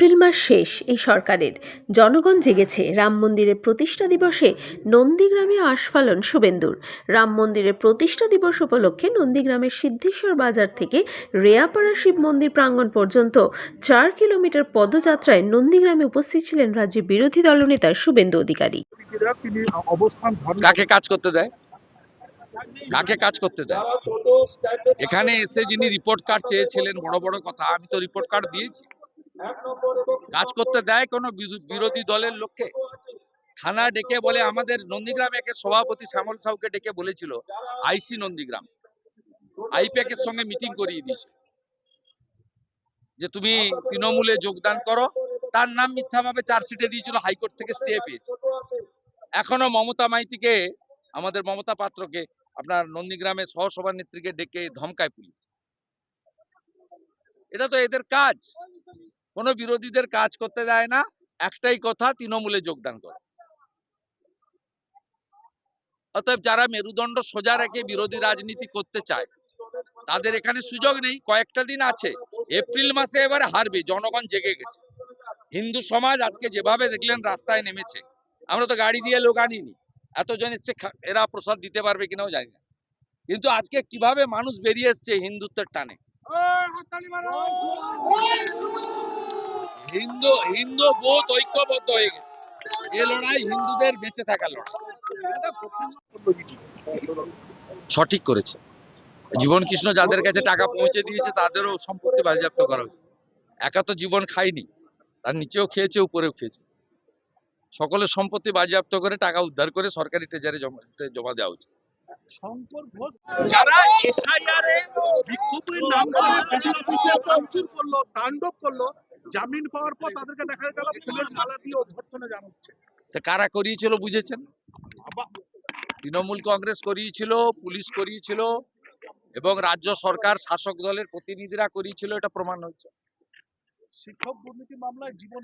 April মাস শেষ এই সরকারের। জনগণ জেগেছে রাম মন্দিরের প্রতিষ্ঠা দিবসে নন্দীগ্রামে আস্ফালন শুভেন্দুর। রাম মন্দিরের প্রতিষ্ঠা দিবস উপলক্ষে নন্দীগ্রামের সিদ্ধেশ্বর বাজার থেকে রেয়াপাড়া শিব মন্দির প্রাঙ্গণ পর্যন্ত চার কিলোমিটার পদযাত্রায় নন্দীগ্রামে উপস্থিত ছিলেন রাজ্যের বিরোধী দলনেতা শুভেন্দু অধিকারী। কাজ করতে দেয়? কাকে কাজ করতে দেয়? এখানে এসে যিনি রিপোর্ট কার্ড চেয়েছিলেন, বড় বড় কথা, আমি তো রিপোর্ট কার্ড দিয়েছি। কাজ করতে দেয় কোনো বিরো- বিরোধী দলের লোককে। থানা ডেকে বলে, আমাদের নন্দীগ্রাম একের সভাপতি শ্যামল সাউকে ডেকে বলেছিল, আইসি নন্দীগ্রাম। আইপ্যাক এর সঙ্গে মিটিং করিয়ে দিয়েছে। যে তুমি তৃণমূলে যোগদান করো। তার নাম মিথ্যাভাবে চার্জশিটে দিয়েছিল, হাইকোর্ট থেকে স্টে পেয়েছে। এখনও মমতা মাইতিকে, আমাদের মমতা পাত্রকে, আপনার নন্দীগ্রামের সহসভানেত্রীকে ডেকে ধমকায় পুলিশ। এটা তো এদের কাজ। কোনো বিরোধীদের কাজ করতে দেয় না, একটাই কথা, তৃণমূলে যোগদান করে। অতএব যারা মেরুদণ্ড সোজা রেখে বিরোধী রাজনীতি করতে চায়, তাদের এখানে সুযোগ নেই, কয়েকটা দিন আছে, এপ্রিল মাসে এবারে হারবে, জনগণ জেগে গেছে। হিন্দু সমাজ আজকে যেভাবে দেখলেন রাস্তায় নেমেছে, আমরা তো গাড়ি দিয়ে লোক আনিনি, এতজন এসছে এরা প্রসাদ দিতে পারবে কিনাও জানি না। কিন্তু আজকে কীভাবে মানুষ বেরিয়ে এসছে হিন্দুত্বের টানে? হিন্দু হিন্দু বোধ ঐক্যবদ্ধ হয়ে গেছে। এ লড়াই হিন্দুদের বেঁচে থাকার লড়াই। সঠিক করেছে। জীবন কৃষ্ণ যাদের কাছে টাকা পৌঁছে দিয়েছে তাদেরও সম্পত্তি বাজেয়াপ্ত করা উচিত একা তো জীবন খায়নি। তার নিচেও খেয়েছে উপরেও খেয়েছে। সকলের সম্পত্তি বাজেয়াপ্ত করে টাকা উদ্ধার করে সরকারি ট্রেজারে জমা জমা দেওয়া উচিত শঙ্কর ঘোষ যারা এসআইআর এ বিক্ষোভের নাম করে করল তাণ্ডব করল জামিন পাওয়ার পর তাদেরকে দেখা গেল ফুলের মালা দিয়ে অভ্যর্থনা জানাচ্ছে। তা কারা করিয়েছিল বুঝেছেন? তৃণমূল কংগ্রেস করিয়েছিল পুলিশ করিয়েছিল এবং রাজ্য সরকার শাসক দলের প্রতিনিধিরা করিয়েছিল এটা প্রমাণ হচ্ছে শিক্ষক দুর্নীতি মামলায় জীবন